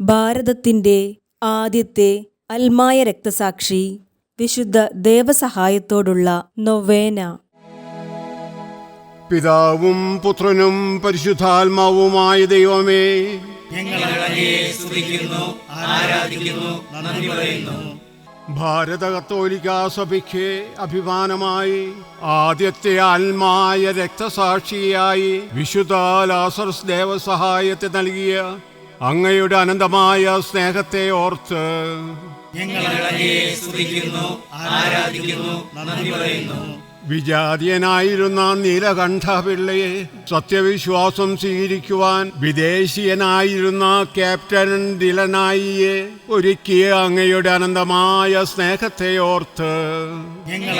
ഭാരതത്തിന്റെ ആദ്യത്തെ അൽമായ രക്തസാക്ഷി വിശുദ്ധ ദേവസഹായത്തോടുള്ള നൊവേന. പിതാവും പുത്രനും പരിശുദ്ധാത്മാവുമായ ദൈവമേ ഞങ്ങൾ അങ്ങയെ സ്തുതിക്കുന്നു ആരാധിക്കുന്നു നന്ദി പറയുന്നു. ഭാരത കത്തോലിക്ക സഭയ്ക്ക് അഭിമാനമായി ആദ്യത്തെ ആത്മായ രക്തസാക്ഷിയായി വിശുദ്ധ ലാസർസ് ദേവസഹായത്തെ നൽകിയ അങ്ങയുടെ അനന്തമായ സ്നേഹത്തെ ഓർത്ത് ഞങ്ങൾ അങ്ങയെ സ്തുതിക്കുന്നു ആരാധിക്കുന്നു നന്ദി പറയുന്നു. വിജാതീയനായിരുന്ന നീലകണ്ഠ പിള്ളയെ സത്യവിശ്വാസം സ്വീകരിക്കുവാൻ വിദേശീയനായിരുന്ന ക്യാപ്റ്റൻ ദിലനായിയെ ഒരുക്കിയ അങ്ങയുടെ അനന്തമായ സ്നേഹത്തെ ഓർത്ത് ഞങ്ങൾ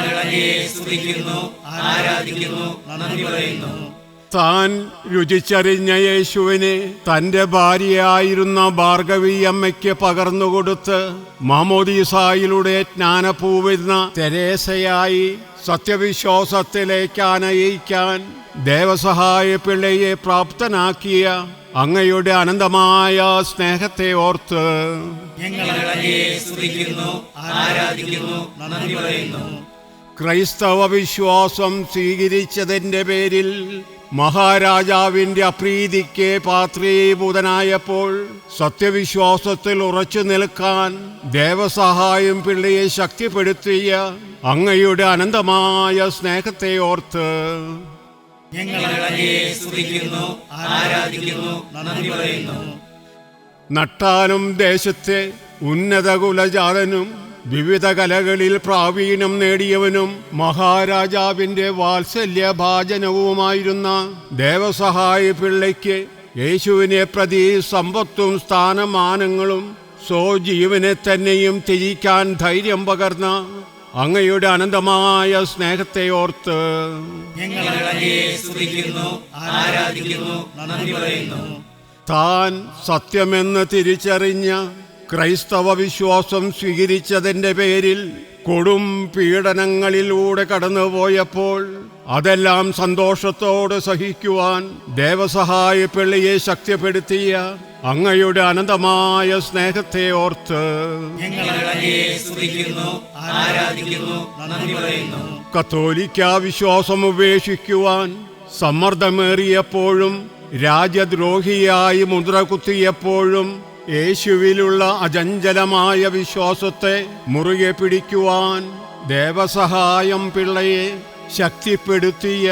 ആരാധിക്കുന്നു നന്ദി പറയുന്നു. താൻ രുചിച്ചറിഞ്ഞ യേശുവിനെ തന്റെ ഭാര്യയായിരുന്ന ഭാർഗവി അമ്മയ്ക്ക് പകർന്നുകൊടുത്ത് മാമോദീസായിലൂടെ ജ്ഞാനപൂവിരുന്ന തെരേസയായി സത്യവിശ്വാസത്തിലേക്ക് അനയിക്കാൻ ദേവസഹായ പിള്ളയെ പ്രാപ്തനാക്കിയ അങ്ങയുടെ അനന്തമായ സ്നേഹത്തെ ഓർത്ത് ക്രൈസ്തവ വിശ്വാസം സ്വീകരിച്ചതിന്റെ പേരിൽ മഹാരാജാവിന്റെ അപ്രീതിക്ക് പാത്രീഭൂതനായപ്പോൾ സത്യവിശ്വാസത്തിൽ ഉറച്ചു നിൽക്കാൻ ദേവസഹായം പിള്ളയെ ശക്തിപ്പെടുത്തിയ അങ്ങയുടെ അനന്തമായ സ്നേഹത്തെ ഓർത്ത് ഞങ്ങൾ സ്തുതിക്കുന്നു ആരാധിക്കുന്നു നന്ദി പറയുന്നു. നട്ടാലും ദേശത്തെ ഉന്നത കുലജാതനും വിവിധ കലകളിൽ പ്രാവീണ്യം നേടിയവനും മഹാരാജാവിന്റെ വാത്സല്യ ഭാജനവുമായിരുന്ന ദേവസഹായ പിള്ളയ്ക്ക് യേശുവിനെ പ്രതി സമ്പത്തും സ്ഥാനമാനങ്ങളും സ്വജീവനെ തന്നെയും തിരിക്കാൻ ധൈര്യം പകർന്ന അങ്ങയുടെ അനന്തമായ സ്നേഹത്തെ ഓർത്ത് താൻ സത്യമെന്ന് തിരിച്ചറിഞ്ഞ ക്രൈസ്തവ വിശ്വാസം സ്വീകരിച്ചതിന്റെ പേരിൽ കൊടും പീഡനങ്ങളിലൂടെ കടന്നുപോയപ്പോൾ അതെല്ലാം സന്തോഷത്തോടെ സഹിക്കുവാൻ ദേവസഹായ പിള്ളിയെ ശക്തിപ്പെടുത്തിയ അങ്ങയുടെ അനന്തമായ സ്നേഹത്തെ ഓർത്ത് കത്തോലിക്ക വിശ്വാസം ഉപേക്ഷിക്കുവാൻ സമ്മർദ്ദമേറിയപ്പോഴും രാജ്യദ്രോഹിയായി മുദ്ര കുത്തിയപ്പോഴും യേശുവിലുള്ള അചഞ്ചലമായ വിശ്വാസത്തെ മുറുകെ പിടിക്കുവാൻ ദേവസഹായം പിള്ളയെ ശക്തിപ്പെടുത്തിയ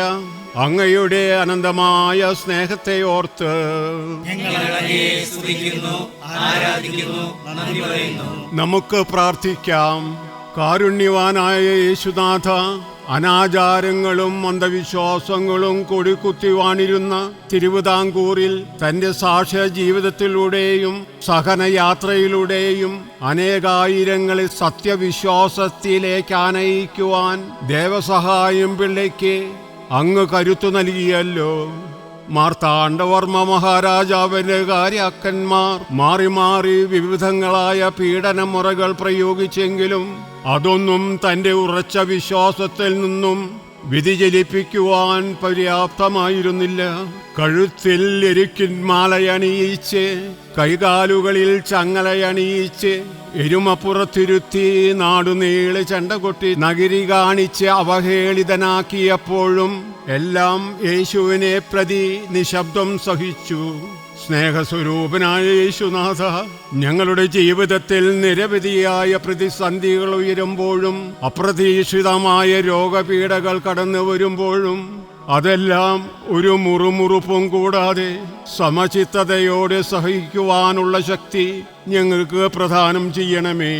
അങ്ങയുടെ അനന്തമായ സ്നേഹത്തെ ഓർത്ത് നമുക്ക് പ്രാർത്ഥിക്കാം. കാരുണ്യവാനായ യേശുനാഥ അനാചാരങ്ങളും അന്ധവിശ്വാസങ്ങളും കൊടിക്കുത്തിവാണിരുന്ന തിരുവിതാംകൂറിൽ തന്റെ സാക്ഷ്യ ജീവിതത്തിലൂടെയും സഹനയാത്രയിലൂടെയും അനേകായിരങ്ങളെ സത്യവിശ്വാസത്തിലേക്ക് ആനയിക്കുവാൻ ദേവസഹായം പിള്ളയ്ക്ക് അങ്ങ് കരുത്തു നൽകിയല്ലോ. മാർത്താണ്ഡവർമ്മ മഹാരാജാവിന്റെ കാര്യാക്കന്മാർ. മാറി മാറി വിവിധങ്ങളായ പീഡനമുറകൾ പ്രയോഗിച്ചെങ്കിലും അതൊന്നും തന്റെ ഉറച്ച വിശ്വാസത്തിൽ നിന്നും വ്യതിചലിപ്പിക്കുവാൻ പര്യാപ്തമായിരുന്നില്ല. കഴുത്തിൽ എരിക്കിന്മാലയണിയിച്ച് കൈകാലുകളിൽ ചങ്ങലയണിയിച്ച് എരുമപ്പുറത്തിരുത്തി നാടുനീളെ ചെണ്ടകൊട്ടി നഗരി കാണിച്ച് അവഹേളിതനാക്കിയപ്പോഴും എല്ലാം യേശുവിനെ പ്രതി നിശബ്ദം സഹിച്ചു. സ്നേഹസ്വരൂപനായ യേശുനാഥ ഞങ്ങളുടെ ജീവിതത്തിൽ നിരവധിയായ പ്രതിസന്ധികൾ ഉയരുമ്പോഴും അപ്രതീക്ഷിതമായ രോഗപീഠകൾ കടന്നു വരുമ്പോഴും അതെല്ലാം ഒരു മുറുമുറുപ്പും കൂടാതെ സമചിത്തതയോടെ സഹിക്കുവാനുള്ള ശക്തി ഞങ്ങൾക്ക് പ്രദാനം ചെയ്യണമേ.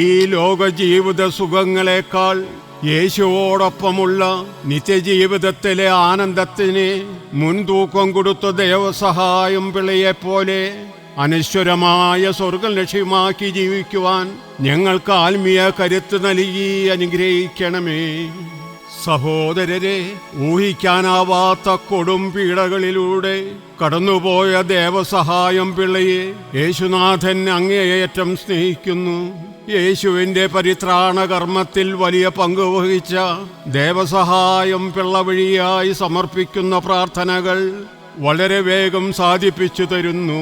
ഈ ലോക ജീവിത സുഖങ്ങളെക്കാൾ യേശുവോടൊപ്പമുള്ള നിത്യജീവിതത്തിലെ ആനന്ദത്തിന് മുൻതൂക്കം കൊടുത്ത ദൈവസഹായം പിള്ളയെപ്പോലെ അനശ്വരമായ സ്വർഗം ലക്ഷ്യമാക്കി ജീവിക്കുവാൻ ഞങ്ങൾക്ക് ആത്മീയ കരുത്ത് നൽകി അനുഗ്രഹിക്കണമേ. സഹോദരരെ ഊഹിക്കാനാവാത്ത കൊടും പീഡകളിലൂടെ കടന്നുപോയ ദേവസഹായം പിള്ളയെ യേശുനാഥൻ അങ്ങേയറ്റം സ്നേഹിക്കുന്നു. യേശുവിന്റെ പരിത്രാണ കർമ്മത്തിൽ വലിയ പങ്ക് വഹിച്ച ദേവസഹായം പിള്ളവഴിയായി സമർപ്പിക്കുന്ന പ്രാർത്ഥനകൾ വളരെ വേഗം സാധിപ്പിച്ചു തരുന്നു.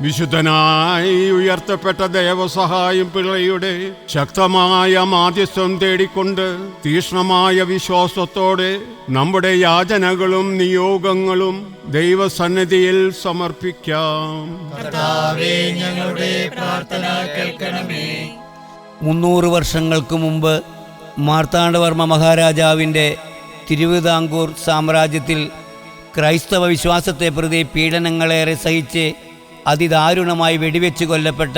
വിശുദ്ധനായി ഉയർത്തപ്പെട്ട ദേവസഹായം പിള്ളയുടെ ശക്തമായ മാധ്യസ്ഥം തേടിക്കൊണ്ട് തീക്ഷ്ണമായ വിശ്വാസത്തോടെ നമ്മുടെ യാചനകളും നിയോഗങ്ങളും ദൈവസന്നിധിയിൽ സമർപ്പിക്കാം. ഞങ്ങളുടെ പ്രാർത്ഥന കേൾക്കണമേ. മുന്നൂറ് വർഷങ്ങൾക്ക് മുമ്പ് മാർത്താണ്ഡവർമ്മ മഹാരാജാവിന്റെ തിരുവിതാംകൂർ സാമ്രാജ്യത്തിൽ ക്രൈസ്തവ വിശ്വാസത്തെ പ്രതി പീഡനങ്ങളേറെ സഹിച്ച് അതിദാരുണമായി വെടിവെച്ച് കൊല്ലപ്പെട്ട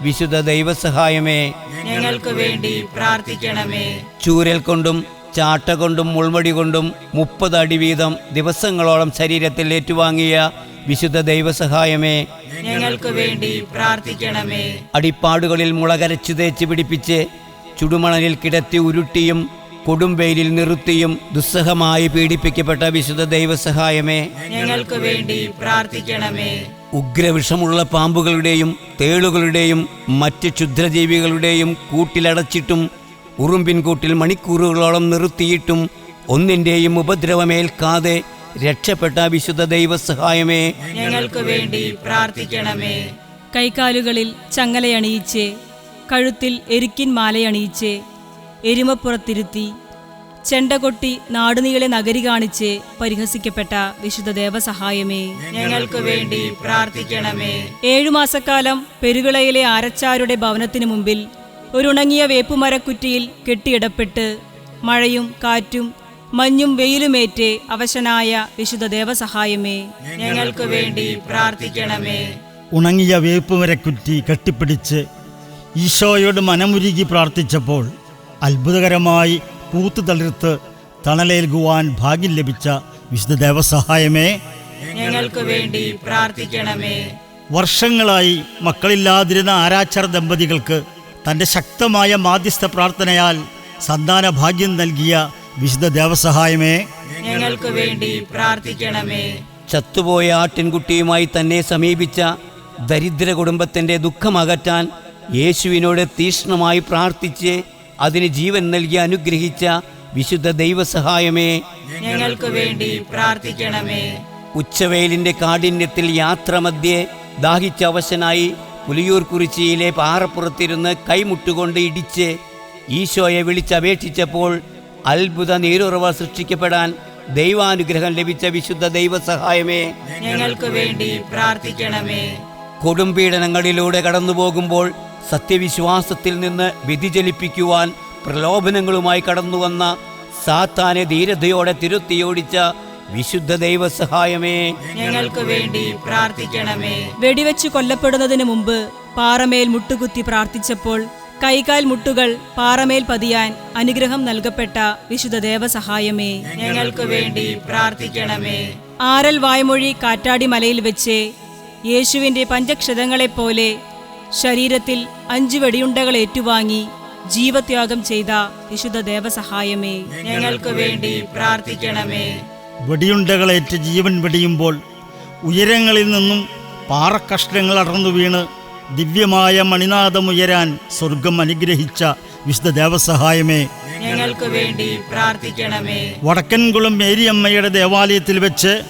വിശുദ്ധ ദൈവസഹായമേ ഞങ്ങൾക്ക് വേണ്ടി പ്രാർത്ഥിക്കണമേ. ചൂരൽ കൊണ്ടും ചാട്ട കൊണ്ടും മുൾമടി കൊണ്ടും മുപ്പത് അടി വീതം ദിവസങ്ങളോളം ശരീരത്തിൽ ഏറ്റുവാങ്ങിയ വിശുദ്ധ ദൈവസഹായമേ ഞങ്ങൾക്ക് വേണ്ടി പ്രാർത്ഥിക്കണമേ. അടിപ്പാടുകളിൽ മുളകരച്ചു തേച്ച് പിടിപ്പിച്ച് ചുടുമണലിൽ കിടത്തി ഉരുട്ടിയും കൊടുംവെയിലിൽ നിർത്തിയും ദുസ്സഹമായി പീഡിപ്പിക്കപ്പെട്ട വിശുദ്ധ ദൈവസഹായമേ ഞങ്ങൾക്ക് വേണ്ടി പ്രാർത്ഥിക്കണമേ. ഉഗ്രവിഷമുള്ള പാമ്പുകളുടെയും തേളുകളുടെയും മറ്റ് ക്ഷുദ്രജീവികളുടെയും കൂട്ടിലടച്ചിട്ടും ഉറുമ്പിൻകൂട്ടിൽ മണിക്കൂറുകളോളം നിർത്തിയിട്ടും ഒന്നിന്റെയും ഉപദ്രവമേൽക്കാതെ രക്ഷപ്പെട്ട വിശുദ്ധ ദൈവസഹായമേ. ഞങ്ങൾക്ക് വേണ്ടി പ്രാർത്ഥിക്കണമേ. കൈകാലുകളിൽ ചങ്ങലയണിയിച്ച് കഴുത്തിൽ എരുക്കിൻ മാലയണിയിച്ച് എരുമപ്പുറത്തിരുത്തി ചെണ്ടകൊട്ടി നാടുനീളെ നഗരി കാണിച്ച് പരിഹസിക്കപ്പെട്ട വിശുദ്ധ ദേവസഹായമേ. ഞങ്ങൾക്ക് വേണ്ടി പ്രാർത്ഥിക്കണമേ. ഏഴു മാസക്കാലം പെരുവിളയിലെ ആരച്ചാരുടെ ഭവനത്തിനു മുമ്പിൽ ഒരുണങ്ങിയ വേപ്പുമരക്കുറ്റിയിൽ കെട്ടിയിടപ്പെട്ട് മഴയും കാറ്റും മഞ്ഞും വെയിലുമേറ്റ് അവശനായ വിശുദ്ധ ദേവസഹായമേ ഞങ്ങൾക്ക് വേണ്ടി പ്രാർത്ഥിക്കണമേ. ഉണങ്ങിയ വേപ്പുമരക്കുറ്റി കെട്ടിപ്പിടിച്ച് ഈശോയോട് മനമുരുകി പ്രാർത്ഥിച്ചപ്പോൾ അത്ഭുതകരമായി പൂത്തു തളിർത്ത് തണലേൽകുവാൻ ഭാഗ്യം ലഭിച്ച വിശുദ്ധ ദേവസഹായമേ. ഞങ്ങൾക്ക് വേണ്ടി പ്രാർത്ഥിക്കണമേ. വർഷങ്ങളായി മക്കളില്ലാതിരുന്ന ആരാച്ചർ ദമ്പതികൾക്ക് തന്റെ ശക്തമായ മാധ്യസ്ഥ പ്രാർത്ഥനയാൽ സന്താന ഭാഗ്യം നൽകിയ വിശുദ്ധ ദേവസഹായമേ ഞങ്ങൾക്ക് വേണ്ടി പ്രാർത്ഥിക്കണമേ. ചത്തുപോയ ആട്ടിൻകുട്ടിയുമായി തന്നെ സമീപിച്ച ദരിദ്ര കുടുംബത്തിന്റെ ദുഃഖമകറ്റാൻ യേശുവിനോട് തീക്ഷ്ണമായി പ്രാർത്ഥിച്ച് അതിന് ജീവൻ നൽകി അനുഗ്രഹിച്ച വിശുദ്ധ ദൈവസഹായമേ. ഞങ്ങൾക്ക് വേണ്ടി പ്രാർത്ഥിക്കണമേ. ഉച്ചവെയിലിന്റെ കാഠിന്യത്തിൽ യാത്രമധ്യേ ദാഹിച്ച അവശനായി പുലിയൂർ കുറിച്ചിയിലെ പാറപ്പുറത്തിരുന്ന് കൈമുട്ടുകൊണ്ട് ഇടിച്ച് ഈശോയെ വിളിച്ചപേക്ഷിച്ചപ്പോൾ അത്ഭുത നീരുറവ സൃഷ്ടിക്കപ്പെടാൻ ദൈവാനുഗ്രഹം ലഭിച്ച വിശുദ്ധ ദൈവസഹായമേ. ഞങ്ങൾക്ക് വേണ്ടി പ്രാർത്ഥിക്കണമേ. കൊടുംപീഡനങ്ങളിലൂടെ കടന്നുപോകുമ്പോൾ സത്യവിശ്വാസത്തിൽ നിന്ന് വ്യതിചലിപ്പിക്കുവാൻ പ്രലോഭനങ്ങളുമായി കടന്നുവന്ന സാത്താനെ ധീരതയോടെ തിരുത്തിയോടിച്ച വിശുദ്ധ ദൈവസഹായമേ. ഞങ്ങൾക്ക് വേണ്ടി പ്രാർത്ഥിക്കണമേ. വെടിവെച്ച് കൊല്ലപ്പെടുന്നതിന് മുമ്പ് പാറമേൽ മുട്ടുകുത്തി പ്രാർത്ഥിച്ചപ്പോൾ കൈകാൽ മുട്ടുകൾ പാറമേൽ പതിയാൻ അനുഗ്രഹം നൽകപ്പെട്ട വിശുദ്ധ ദേവസഹായമേ. ഞങ്ങൾക്ക് വേണ്ടി പ്രാർത്ഥിക്കണമേ. ആരൽ വായ്മൊഴി കാറ്റാടി മലയിൽ വെച്ച് യേശുവിന്റെ പഞ്ചക്ഷതങ്ങളെപ്പോലെ ശരീരത്തിൽ അഞ്ചു വെടിയുണ്ടകൾ ഏറ്റുവാങ്ങി ജീവത്യാഗം ചെയ്ത വിശുദ്ധ ദേവസഹായമേ. ഞങ്ങൾക്ക് വേണ്ടി പ്രാർത്ഥിക്കണമേ. വെടിയുണ്ടകളേറ്റ് ജീവൻ വെടിയുമ്പോൾ ഉയരങ്ങളിൽ നിന്നും പാറക്കഷ്ണങ്ങൾ അടർന്നു വീണ് ദിവ്യമായ മണിനാഥമുയരാൻ സ്വർഗം അനുഗ്രഹിച്ച വിശുദ്ധ ദേവസഹായമേ. ഞങ്ങൾക്ക് വേണ്ടി പ്രാർത്ഥിക്കണമേ. വടക്കൻകുളം മേരിയമ്മയുടെ ദേവാലയത്തിൽ വെച്ച്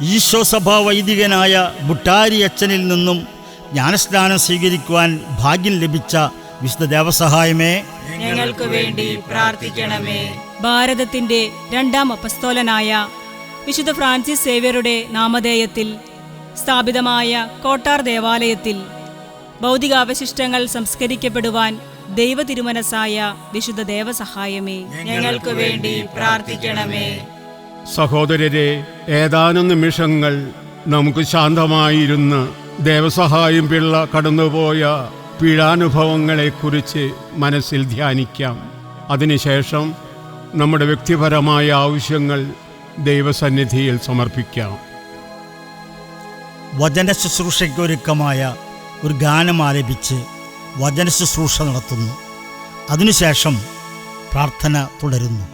ഈശോ സഭാ വൈദികനായ ബുട്ടാരി അച്ഛനിൽ നിന്നും ജ്ഞാനസ്നാനം സ്വീകരിക്കുവാൻ ഭാഗ്യം ലഭിച്ച വിശുദ്ധ ദേവസഹായമേ. ഞങ്ങൾക്ക് വേണ്ടി പ്രാർത്ഥിക്കണമേ. ഭാരതത്തിന്റെ രണ്ടാം അപസ്തോലനായ വിശുദ്ധ ഫ്രാൻസിസ് സേവ്യറുടെ നാമധേയത്തിൽ സ്ഥാപിതമായ കോട്ടാർ ദേവാലയത്തിൽ ഭൗതികാവശിഷ്ടങ്ങൾ സംസ്കരിക്കപ്പെടുവാൻ ദൈവ തിരുമനസായ വിശുദ്ധ ദേവസഹായമേ ഞങ്ങൾക്ക് വേണ്ടി പ്രാർത്ഥിക്കണമേ. സഹോദരരെ ഏതാനും നിമിഷങ്ങൾ നമുക്ക് ശാന്തമായിരുന്ന് ദേവസഹായം പിള്ള കടന്നുപോയ പീഡാനുഭവങ്ങളെക്കുറിച്ച് മനസ്സിൽ ധ്യാനിക്കാം. അതിനുശേഷം നമ്മുടെ വ്യക്തിപരമായ ആവശ്യങ്ങൾ ദൈവസന്നിധിയിൽ സമർപ്പിക്കാം. വചന ശുശ്രൂഷയ്ക്കൊരുക്കമായ ഒരു ഗാനം ആലപിച്ച് വചന ശുശ്രൂഷ നടത്തുന്നു. അതിനുശേഷം പ്രാർത്ഥന തുടരുന്നു.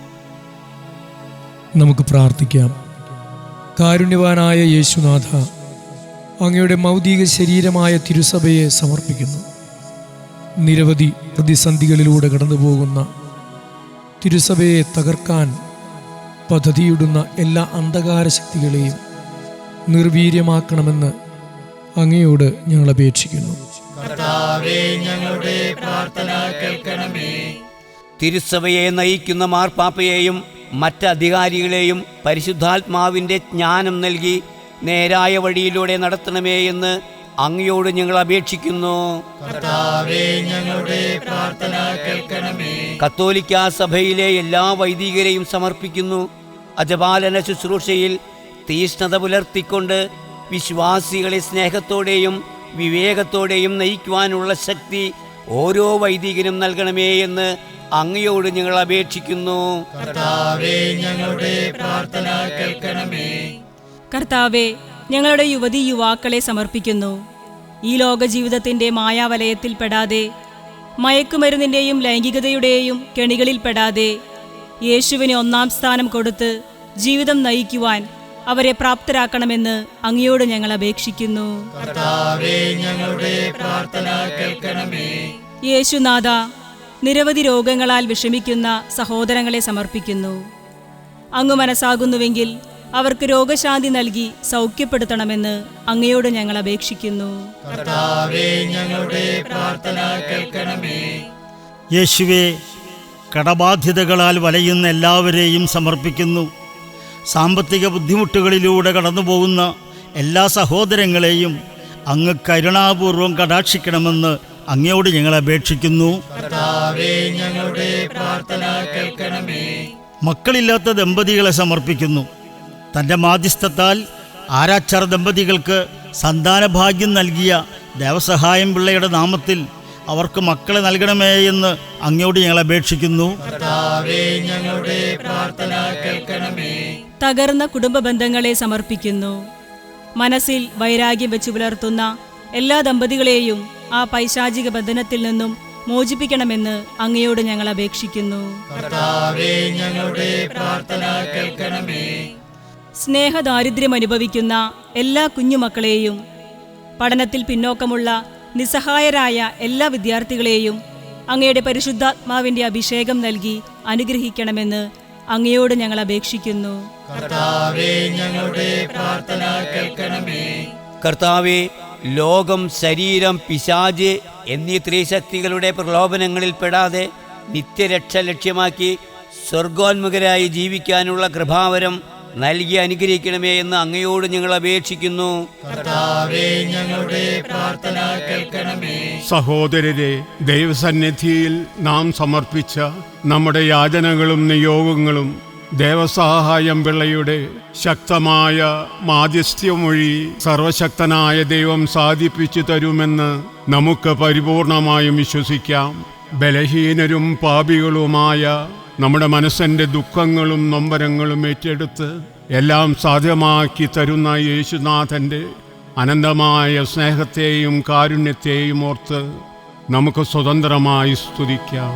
നമുക്ക് പ്രാർത്ഥിക്കാം. കാരുണ്യവാനായ യേശുനാഥ അങ്ങയുടെ മൗതിക ശരീരമായ തിരുസഭയെ സമർപ്പിക്കുന്നു. നിരവധി പ്രതിസന്ധികളിലൂടെ കടന്നുപോകുന്ന തിരുസഭയെ തകർക്കാൻ പദ്ധതിയിടുന്ന എല്ലാ അന്ധകാര ശക്തികളെയും നിർവീര്യമാക്കണമെന്ന് അങ്ങയോട് ഞങ്ങൾ അപേക്ഷിക്കുന്നു. കർത്താവേ ഞങ്ങളുടെ പ്രാർത്ഥന കേൾക്കണമേ. തിരുസഭയെ നയിക്കുന്ന മാർപ്പാപ്പയെയും മറ്റധികാരികളെയും പരിശുദ്ധാത്മാവിന്റെ ജ്ഞാനം നൽകി നേരായ വഴിയിലൂടെ നടത്തണമേ എന്ന് അങ്ങയോട് ഞങ്ങൾ അപേക്ഷിക്കുന്നു. കർത്താവേ ഞങ്ങളുടെ പ്രാർത്ഥന കേൾക്കണമേ. കത്തോലിക്ക സഭയിലെ എല്ലാ വൈദികരെയും സമർപ്പിക്കുന്നു. അജപാലന ശുശ്രൂഷയിൽ തീഷ്ണത പുലർത്തിക്കൊണ്ട് വിശ്വാസികളെ സ്നേഹത്തോടെയും വിവേകത്തോടെയും നയിക്കുവാനുള്ള ശക്തി ഓരോ വൈദികനും നൽകണമേ എന്ന് അങ്ങയോട് ഞങ്ങൾ അപേക്ഷിക്കുന്നു. കർത്താവേ ഞങ്ങളുടെ പ്രാർത്ഥന കേൾക്കണമേ. കർത്താവെ ഞങ്ങളുടെ യുവതി യുവാക്കളെ സമർപ്പിക്കുന്നു. ഈ ലോക ജീവിതത്തിന്റെ മായാവലയത്തിൽപ്പെടാതെ മയക്കുമരുന്നിന്റെയും ലൈംഗികതയുടെയും കെണികളിൽപ്പെടാതെ യേശുവിന് ഒന്നാം സ്ഥാനം കൊടുത്ത് ജീവിതം നയിക്കുവാൻ അവരെ പ്രാപ്തരാക്കണമെന്ന് അങ്ങയോട് ഞങ്ങൾ അപേക്ഷിക്കുന്നു. കർത്താവേ ഞങ്ങളുടെ പ്രാർത്ഥന കേൾക്കണമേ. യേശുനാഥ നിരവധി രോഗങ്ങളാൽ വിഷമിക്കുന്ന സഹോദരങ്ങളെ സമർപ്പിക്കുന്നു. അങ്ങ് മനസ്സാകുന്നുവെങ്കിൽ അവർക്ക് രോഗശാന്തി നൽകി സൗഖ്യപ്പെടുത്തണമെന്ന് അങ്ങയോട് ഞങ്ങൾ അപേക്ഷിക്കുന്നു. കർത്താവേ ഞങ്ങളുടെ പ്രാർത്ഥന കേൾക്കണമേ. യേശുവെ കടബാധ്യതകളാൽ വലയുന്ന എല്ലാവരെയും സമർപ്പിക്കുന്നു. സാമ്പത്തിക ബുദ്ധിമുട്ടുകളിലൂടെ കടന്നുപോകുന്ന എല്ലാ സഹോദരങ്ങളെയും അങ്ങ് കരുണാപൂർവം കടാക്ഷിക്കണമെന്ന് അങ്ങയോട് ഞങ്ങൾ അപേക്ഷിക്കുന്നു. മക്കളില്ലാത്ത ദമ്പതികളെ സമർപ്പിക്കുന്നു. തന്റെ മാധ്യസ്ഥത്താൽ ആരാച്ചാർ ദമ്പതികൾക്ക് സന്താനഭാഗ്യം നൽകിയ ദേവസഹായം പിള്ളയുടെ നാമത്തിൽ അവർക്ക് മക്കളെ നൽകണമേ എന്ന് അങ്ങയോട് ഞങ്ങൾ അപേക്ഷിക്കുന്നു. ഞങ്ങളുടെ പ്രാർത്ഥന കേൾക്കണമേ. തകർന്ന കുടുംബ ബന്ധങ്ങളെ സമർപ്പിക്കുന്നു. മനസ്സിൽ വൈരാഗ്യം വെച്ച് പുലർത്തുന്ന എല്ലാ ദമ്പതികളെയും ആ പൈശാചിക ബന്ധനത്തിൽ നിന്നും മോചിപ്പിക്കണമെന്ന് അങ്ങയോട് ഞങ്ങൾ അപേക്ഷിക്കുന്നു. സ്നേഹദാരിദ്ര്യം അനുഭവിക്കുന്ന എല്ലാ കുഞ്ഞുമക്കളെയും പഠനത്തിൽ പിന്നോക്കമുള്ള നിസ്സഹായരായ എല്ലാ വിദ്യാർത്ഥികളെയും അങ്ങയുടെ പരിശുദ്ധാത്മാവിന്റെ അഭിഷേകം നൽകി അനുഗ്രഹിക്കണമെന്ന് അങ്ങയോട് ഞങ്ങൾ അപേക്ഷിക്കുന്നു. കർത്താവേ ഞങ്ങളുടെ പ്രാർത്ഥന കേൾക്കണമേ. കർത്താവെ ലോകം ശരീരം പിശാജ് എന്നീ ത്രിശക്തികളുടെ പ്രലോഭനങ്ങളിൽ പെടാതെ നിത്യരക്ഷ ലക്ഷ്യമാക്കി സ്വർഗോന്മുഖരായി ജീവിക്കാനുള്ള കൃപാവരം നൽകി അനുഗ്രഹിക്കണമേ എന്ന് അങ്ങയോട് ഞങ്ങൾ അപേക്ഷിക്കുന്നു. കർത്താവേ ഞങ്ങളുടെ പ്രാർത്ഥന കേൾക്കണമേ. സഹോദരരെ ദൈവസന്നിധിയിൽ നാം സമർപ്പിച്ച നമ്മുടെ യാചനകളും നിയോഗങ്ങളും ദേവസഹായം പിള്ളയുടെ ശക്തമായ മാധ്യസ്ഥ്യമൊഴി സർവശക്തനായ ദൈവം സാധിപ്പിച്ചു തരുമെന്ന് നമുക്ക് പരിപൂർണമായും വിശ്വസിക്കാം. ബലഹീനരും പാപികളുമായ നമ്മുടെ മനസ്സിന്റെ ദുഃഖങ്ങളും നൊമ്പരങ്ങളും ഏറ്റെടുത്ത് എല്ലാം സാധ്യമാക്കി തരുന്ന യേശുനാഥന്റെ അനന്തമായ സ്നേഹത്തെയും കാരുണ്യത്തെയും ഓർത്ത് നമുക്ക് സ്വതന്ത്രമായി സ്തുതിക്കാം.